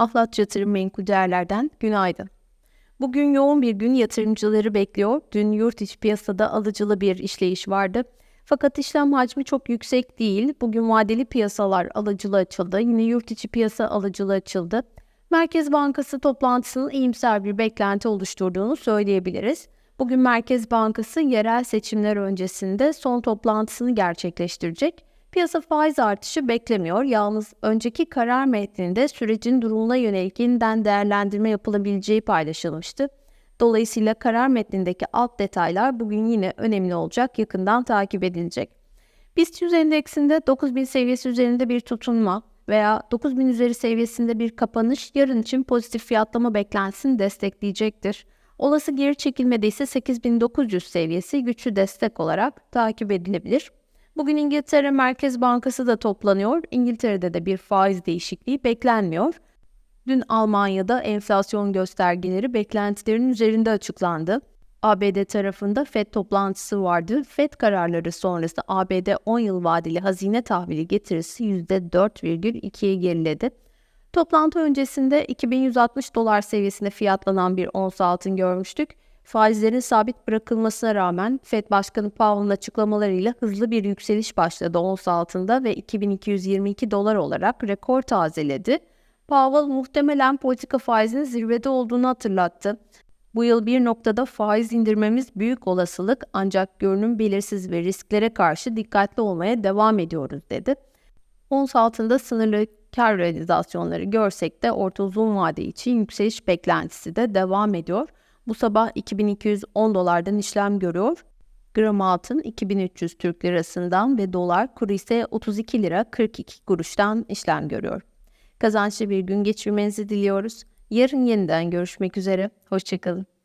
Ahlat Yatırım Menkul Değerler'den günaydın. Bugün yoğun bir gün yatırımcıları bekliyor. Dün yurt içi piyasada alıcılı bir işleyiş vardı. Fakat işlem hacmi çok yüksek değil. Bugün vadeli piyasalar alıcılı açıldı. Yine yurt içi piyasa alıcılı açıldı. Merkez Bankası toplantısının iyimser bir beklenti oluşturduğunu söyleyebiliriz. Bugün Merkez Bankası yerel seçimler öncesinde son toplantısını gerçekleştirecek. Piyasa faiz artışı beklemiyor. Yalnız önceki karar metninde sürecin durumuna yönelik yeniden değerlendirme yapılabileceği paylaşılmıştı. Dolayısıyla karar metnindeki alt detaylar bugün yine önemli olacak, yakından takip edilecek. BIST 100 endeksinde 9000 seviyesi üzerinde bir tutunma veya 9000 üzeri seviyesinde bir kapanış yarın için pozitif fiyatlama beklentisini destekleyecektir. Olası geri çekilmede ise 8900 seviyesi güçlü destek olarak takip edilebilir. Bugün İngiltere Merkez Bankası da toplanıyor. İngiltere'de de bir faiz değişikliği beklenmiyor. Dün Almanya'da enflasyon göstergeleri beklentilerin üzerinde açıklandı. ABD tarafında FED toplantısı vardı. FED kararları sonrası ABD 10 yıl vadeli hazine tahvili getirisi %4,2'ye geriledi. Toplantı öncesinde 2160 dolar seviyesinde fiyatlanan bir ons altın görmüştük. Faizlerin sabit bırakılmasına rağmen Fed Başkanı Powell'ın açıklamalarıyla hızlı bir yükseliş başladı ons altında ve 2222 dolar olarak rekor tazeledi. Powell muhtemelen politika faizinin zirvede olduğunu hatırlattı. Bu yıl bir noktada faiz indirmemiz büyük olasılık ancak görünüm belirsiz ve risklere karşı dikkatli olmaya devam ediyoruz dedi. Ons altında sınırlı kar realizasyonları görsek de orta uzun vade için yükseliş beklentisi de devam ediyor. Bu sabah 2210 dolardan işlem görüyor. Gram altın 2300 Türk lirasından ve dolar kuru ise 32 lira 42 kuruştan işlem görüyor. Kazançlı bir gün geçirmenizi diliyoruz. Yarın yeniden görüşmek üzere. Hoşçakalın.